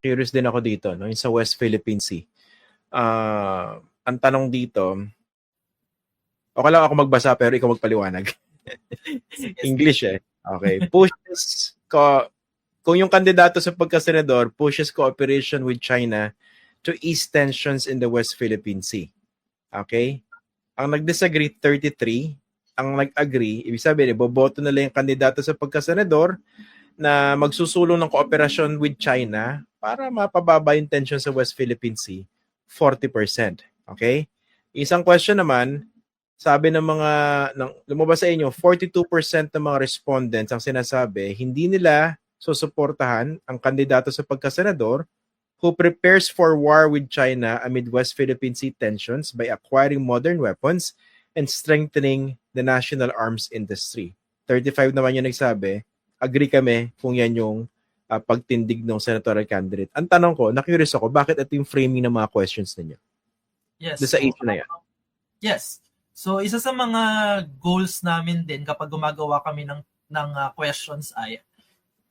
curious din ako dito, no, yung sa West Philippine Sea. Ah, ang tanong dito, okay lang ako magbasa pero ikaw magpaliwanag. English eh. Okay. Pushes ko kung yung kandidato sa pagkasenador pushes cooperation with China to ease tensions in the West Philippine Sea. Okay? Ang nag-disagree 33, ang nag-agree, ibig sabihin, iboboto nila yung kandidato sa pagkasenador na magsusulong ng kooperasyon with China para mapababa yung tension sa West Philippine Sea, 40%. Okay? Isang question naman, sabi ng mga, ng, lumabas sa inyo, 42% ng mga respondents ang sinasabi, hindi nila susuportahan ang kandidato sa pagkasenador who prepares for war with China amid West Philippine Sea tensions by acquiring modern weapons and strengthening the national arms industry. 35 naman yung nagsabi, agree kami kung yan yung uh, pagtindig ng senatorial candidate. Ang tanong ko, na-curious ako, bakit ito yung framing ng mga questions ninyo? Yes. Doon sa issue na yan. Yes. So isa sa mga goals namin din kapag gumagawa kami ng ng uh, questions ay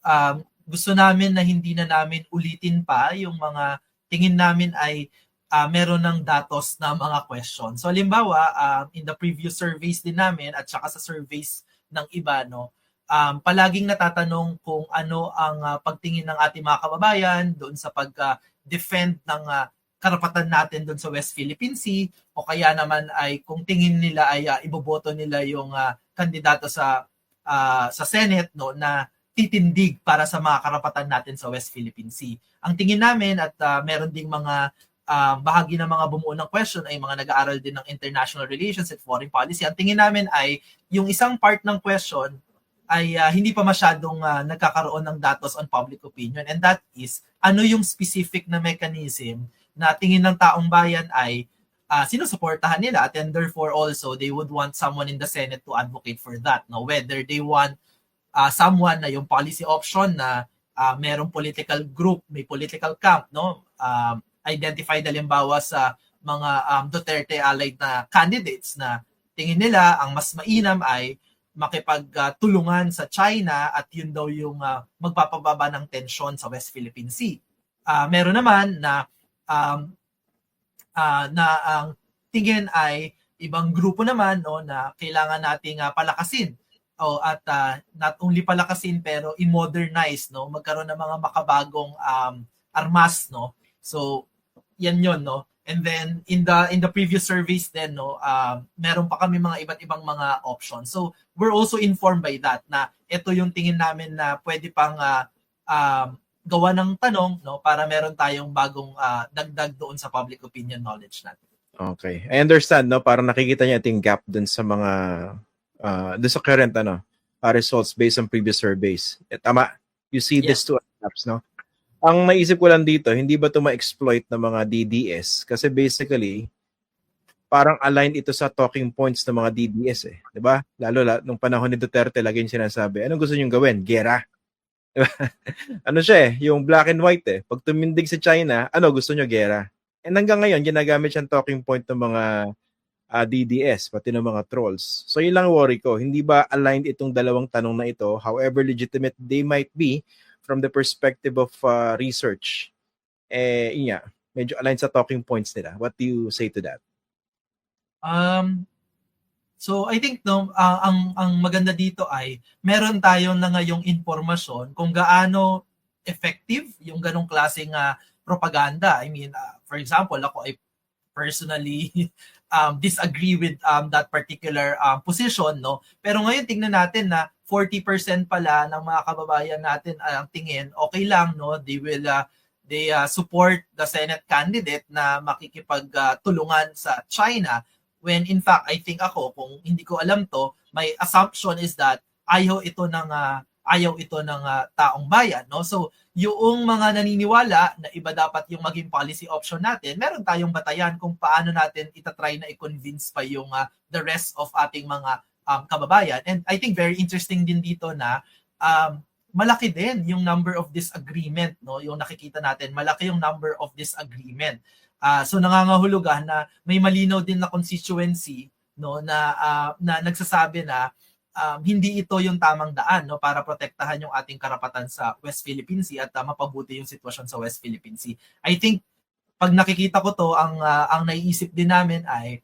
um, gusto namin na hindi na namin ulitin pa yung mga tingin namin ay uh, meron ng datos na mga question. So halimbawa, uh, in the previous surveys din namin at saka sa surveys ng iba, no, um, palaging natatanong kung ano ang uh, pagtingin ng ating mga kababayan doon sa pag-defend ng uh, karapatan natin doon sa West Philippine Sea o kaya naman ay kung tingin nila ay uh, iboboto nila yung uh, kandidato sa uh, sa Senate no na titindig para sa mga karapatan natin sa West Philippine Sea. Ang tingin namin at uh, meron ding mga uh, bahagi ng mga bumuo ng question ay mga nag-aaral din ng international relations at foreign policy. Ang tingin namin ay yung isang part ng question ay uh, hindi pa masyadong uh, nagkakaroon ng datos on public opinion and that is ano yung specific na mechanism na tingin ng taong bayan ay uh, sinusuportahan nila at and therefore also they would want someone in the Senate to advocate for that no whether they want uh, someone na yung policy option na uh, merong political group, may political camp, no? Um, identified halimbawa sa mga um, Duterte allied na candidates na tingin nila ang mas mainam ay makipagtulungan sa China at yun daw yung uh, magpapababa ng tensyon sa West Philippine Sea. Uh, meron naman na um, uh, na ang tingin ay ibang grupo naman no na kailangan nating uh, palakasin. Oh, at uh, not only palakasin pero i-modernize no magkaroon ng mga makabagong um, armas no. So yan yon no and then in the in the previous surveys then no uh, meron pa kami mga iba't ibang mga options so we're also informed by that na ito yung tingin namin na pwede pang uh, um, gawa ng tanong no para meron tayong bagong uh, dagdag doon sa public opinion knowledge natin Okay. I understand, no? Parang nakikita niya yung gap dun sa mga uh, doon sa current ano, uh, results based on previous surveys. Eh, tama, you see yeah. these two gaps, no? Ang naisip ko lang dito, hindi ba ito ma-exploit ng mga DDS? Kasi basically, parang aligned ito sa talking points ng mga DDS eh. ba? Lalo la, nung panahon ni Duterte, lagi yung sinasabi, anong gusto niyong gawin? Gera. Diba? ano siya eh, yung black and white eh. Pag tumindig sa China, ano gusto niyo gera? And hanggang ngayon, ginagamit siyang talking point ng mga uh, DDS, pati ng mga trolls. So yun lang worry ko. Hindi ba aligned itong dalawang tanong na ito, however legitimate they might be from the perspective of uh, research? Eh, yun medyo aligned sa talking points nila. What do you say to that? Um, so I think no, uh, ang ang maganda dito ay meron tayo na ngayong impormasyon kung gaano effective yung ganong klaseng uh, propaganda. I mean, uh, for example, ako ay personally um, disagree with um, that particular um, position, no? Pero ngayon tingnan natin na 40% pala ng mga kababayan natin ang tingin, okay lang, no? They will uh, they uh, support the Senate candidate na makikipagtulungan uh, sa China when in fact I think ako kung hindi ko alam to, my assumption is that ayaw ito ng uh, ayaw ito ng uh, taong bayan no? So yung mga naniniwala na iba dapat yung maging policy option natin meron tayong batayan kung paano natin itatry na i-convince pa yung uh, the rest of ating mga um, kababayan. And I think very interesting din dito na um, malaki din yung number of disagreement no? Yung nakikita natin malaki yung number of disagreement. Uh, so nangangahulugan na may malinaw din na constituency no? Na uh, na nagsasabi na um, hindi ito yung tamang daan no para protektahan yung ating karapatan sa West Philippine Sea at uh, mapabuti yung sitwasyon sa West Philippine Sea. I think pag nakikita ko to ang uh, ang naiisip din namin ay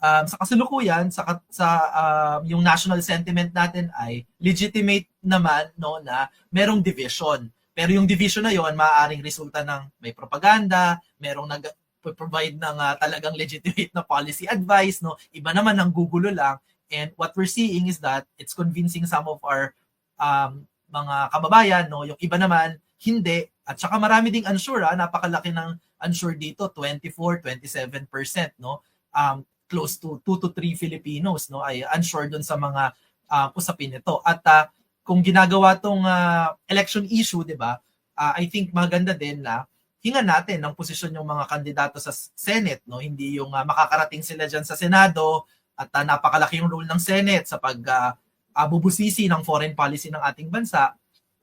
um, sa kasalukuyan sa sa um, yung national sentiment natin ay legitimate naman no na merong division. Pero yung division na yon maaaring resulta ng may propaganda, merong nag provide ng uh, talagang legitimate na policy advice, no? Iba naman ang gugulo lang. And what we're seeing is that it's convincing some of our um, mga kababayan, no? Yung iba naman, hindi. At saka marami ding unsure, ah, napakalaki ng unsure dito, 24, 27%, no? Um, close to 2 to 3 Filipinos, no? Ay unsure dun sa mga uh, usapin nito. At uh, kung ginagawa tong uh, election issue, 'di ba? Uh, I think maganda din na hingan natin ng posisyon yung mga kandidato sa Senate, no? Hindi yung uh, makakarating sila diyan sa Senado at uh, napakalaki yung role ng Senate sa pag uh, uh, bubusisi ng foreign policy ng ating bansa,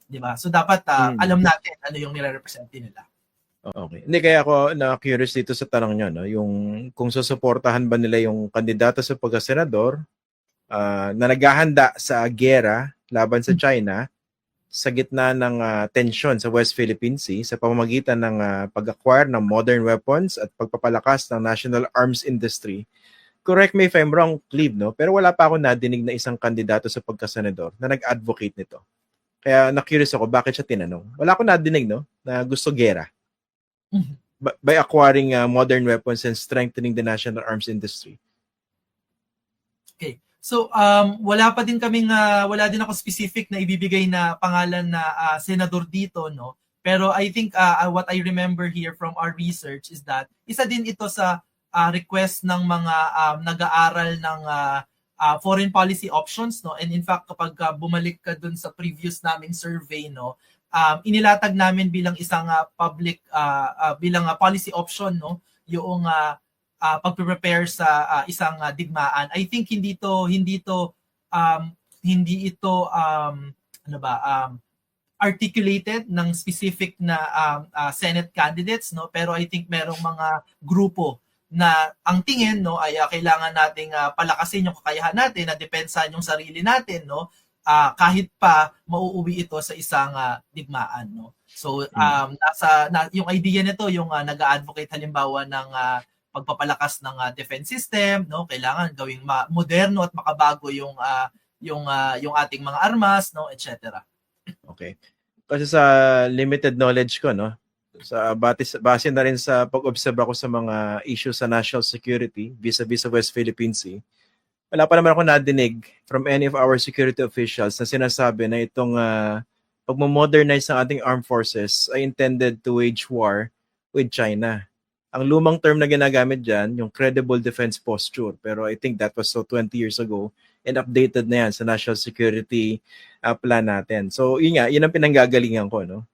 'di ba? So dapat uh, Hmm. alam natin ano yung nire-represent nila. Okay. Hindi kaya ako na curious dito sa tanong niyo no, yung kung susuportahan ba nila yung kandidato sa pagkasenador ah, na naghahanda sa gera laban sa China sa gitna ng ah, tensyon sa West Philippine Sea sa pamamagitan ng ah, pag-acquire ng modern weapons at pagpapalakas ng national arms industry. Correct me if I'm wrong, Cleve, no? Pero wala pa ako nadinig na isang kandidato sa pagkasenador na nag-advocate nito. Kaya na-curious ako, bakit siya tinanong? Wala ako nadinig, no? Na gusto gera Mhm. by, acquiring uh, modern weapons and strengthening the national arms industry. So um wala pa din kaming ah, wala din ako specific na ibibigay na pangalan na ah, senador dito no. Pero I think ah, ah, what I remember here from our research is that isa din ito sa ah, request ng mga um, nag-aaral ng ah, ah, foreign policy options no. And in fact kapag ah, bumalik ka dun sa previous naming survey no, um, inilatag namin bilang isang ah, public ah, ah, bilang ah, policy option no yung ah, uh, pagpe-prepare sa ah, isang ah, digmaan. I think hindi to hindi to um, hindi ito um, ano ba um, articulated ng specific na um, ah, Senate candidates no pero I think merong mga grupo na ang tingin no ay ah, kailangan nating ah, palakasin yung kakayahan natin na depensahan yung sarili natin no ah, kahit pa mauuwi ito sa isang ah, digmaan no so um nasa na, yung idea nito yung ah, nag-advocate halimbawa ng ah, pagpapalakas ng ah, defense system, no? Kailangan gawing ma- moderno at makabago yung ah, yung ah, yung ating mga armas, no, etc. Okay. Kasi sa limited knowledge ko, no, sa base, base na rin sa pag-observe ako sa mga issues sa national security vis-a-vis sa West Philippine Sea, wala pa naman ako nadinig from any of our security officials na sinasabi na itong uh, pagmo-modernize ng ating armed forces ay intended to wage war with China. Ang lumang term na ginagamit dyan, yung credible defense posture. Pero I think that was so 20 years ago and updated na yan sa national security uh, plan natin. So, yun nga, yun ang pinanggagalingan ko, no?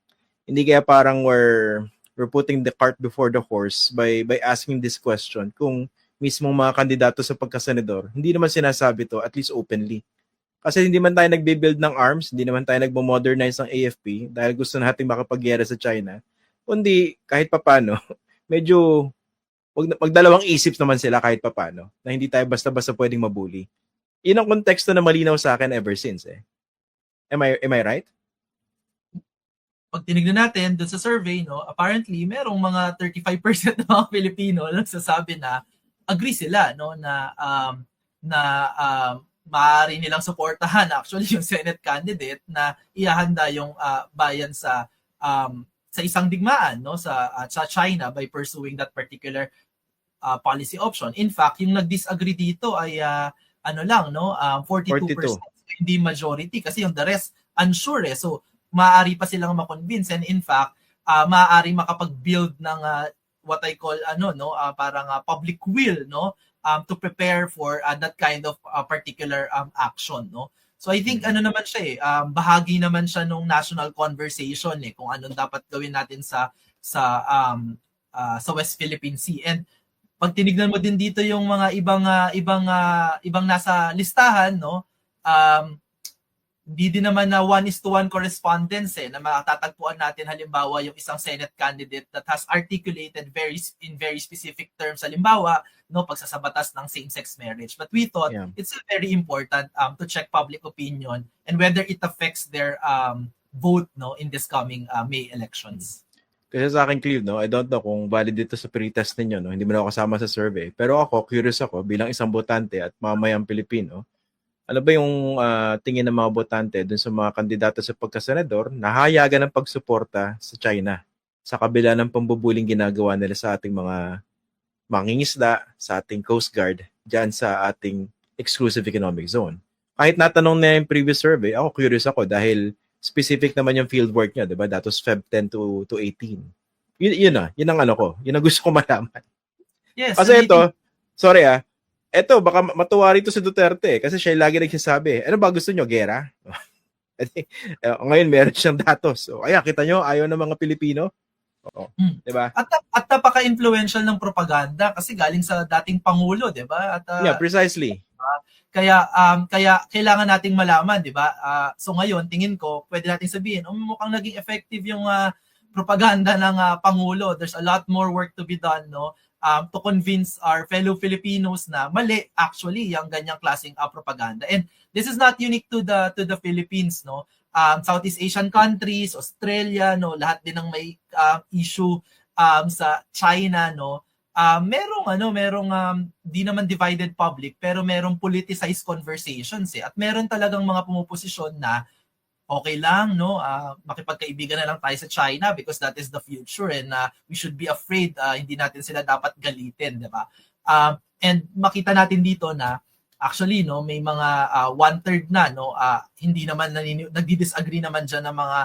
Hindi kaya parang we're, we're putting the cart before the horse by by asking this question kung mismong mga kandidato sa pagkasenador, hindi naman sinasabi to, at least openly. Kasi hindi man tayo nagbe-build ng arms, hindi naman tayo nagmo-modernize ng AFP dahil gusto nating makapagyera sa China. Kundi kahit papano, medyo wag, magdalawang isip naman sila kahit papano na hindi tayo basta-basta pwedeng mabuli. Yun ang konteksto na malinaw sa akin ever since eh. Am I, am I right? Pag tinignan natin doon sa survey, no, apparently merong mga 35% ng mga Pilipino na nagsasabi na agree sila no na um, na um, maaari nilang suportahan actually yung Senate candidate na ihahanda yung ah, bayan sa um, sa isang digmaan no sa at sa China by pursuing that particular uh, policy option. In fact, yung nag-disagree dito ay uh, ano lang no, um, 42%, 42. hindi majority kasi yung the rest unsure eh. So maaari pa silang ma-convince and in fact, uh, maaari makapag-build ng uh, what I call ano no, uh, parang uh, public will no um, to prepare for uh, that kind of uh, particular um, action no. So I think ano naman siya eh, um, bahagi naman siya nung national conversation eh kung anong dapat gawin natin sa sa um uh, sa West Philippine Sea. And pag tinignan mo din dito yung mga ibang uh, ibang uh, ibang nasa listahan no, um hindi din naman na one is to one correspondence eh, na matatagpuan natin halimbawa yung isang Senate candidate that has articulated very in very specific terms halimbawa no pagsasabatas ng same-sex marriage. But we thought Yeah. it's very important um, to check public opinion and whether it affects their um, vote no in this coming uh, May elections. Kasi sa akin, Cleve, no, I don't know kung valid dito sa pretest ninyo, no? Hindi mo na ako kasama sa survey. Pero ako, curious ako, bilang isang botante at mamayang Pilipino, ano ba yung ah, tingin ng mga botante dun sa mga kandidato sa pagkasenador na hayagan ng pagsuporta sa China sa kabila ng pambubuling ginagawa nila sa ating mga mangingisda, sa ating Coast Guard, dyan sa ating exclusive economic zone. Kahit natanong na yung previous survey, ako curious ako dahil specific naman yung field work niya, 'di ba? That was Feb 10 to to 18. Yun, yun na, yun ang ano ko. Yun ang gusto ko malaman. Yes. Kasi ito, sorry ah, ito baka matuwa rito si Duterte eh, kasi siya lagi nagsasabi, ano ba gusto nyo, gera? Eh, ngayon meron siyang datos. So, kaya kita nyo, ayaw ng mga Pilipino. Oo. Hmm. 'Di ba? At, at napaka-influential ng propaganda kasi galing sa dating pangulo, 'di ba? At uh, Yeah, precisely. kaya um kaya kailangan nating malaman, 'di ba? Ah, so ngayon, tingin ko, pwede nating sabihin, um, mukhang naging effective yung ah, propaganda ng ah, pangulo. There's a lot more work to be done, no? Um, to convince our fellow Filipinos na mali actually yung ganyang klaseng ah, propaganda. And this is not unique to the to the Philippines, no? Um, Southeast Asian countries, Australia, no, lahat din ng may ah, issue um, sa China, no? ah merong ano, merong um, di naman divided public pero merong politicized conversations eh. At meron talagang mga pumuposisyon na okay lang no, ah makipagkaibigan na lang tayo sa China because that is the future and ah, we should be afraid ah, hindi natin sila dapat galitin, 'di ba? Um, and makita natin dito na actually no, may mga ah, one third na no, ah, hindi naman nanini- nagdi-disagree naman diyan ng mga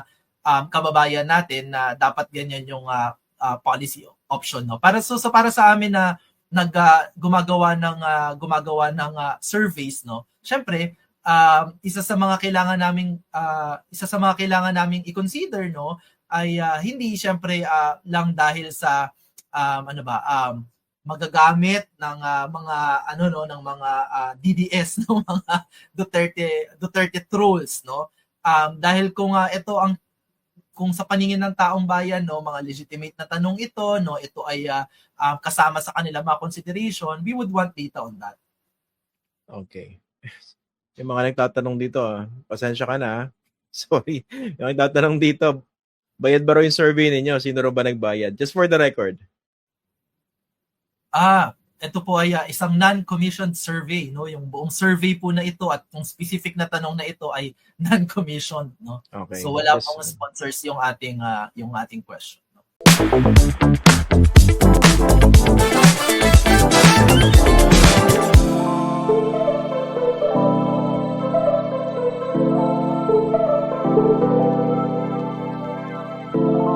um, kababayan natin na dapat ganyan yung ah, ah, policy option no? Para so, so para sa amin na nag ah, gumagawa ng ah, gumagawa ng ah, surveys no? Syempre um, isa sa mga kailangan naming ah, isa sa mga kailangan naming i-consider no ay ah, hindi syempre ah, lang dahil sa um, ano ba um, magagamit ng ah, mga ano no ng mga ah, DDS no mga Duterte Duterte trolls no um, dahil kung ah, ito ang kung sa paningin ng taong bayan no mga legitimate na tanong ito no ito ay ah, ah, kasama sa kanila mga consideration we would want data on that Okay. Yung mga nagtatanong dito, ah, pasensya ka na. ah. Sorry. Yung nagtatanong dito, bayad ba raw yung survey ninyo? Sino raw ba nagbayad? Just for the record. ah ito po ay ah, isang non-commissioned survey no yung buong survey po na ito at yung specific na tanong na ito ay non-commissioned no Okay. so wala Just- pong sponsors yung ating ah, yung ating question no?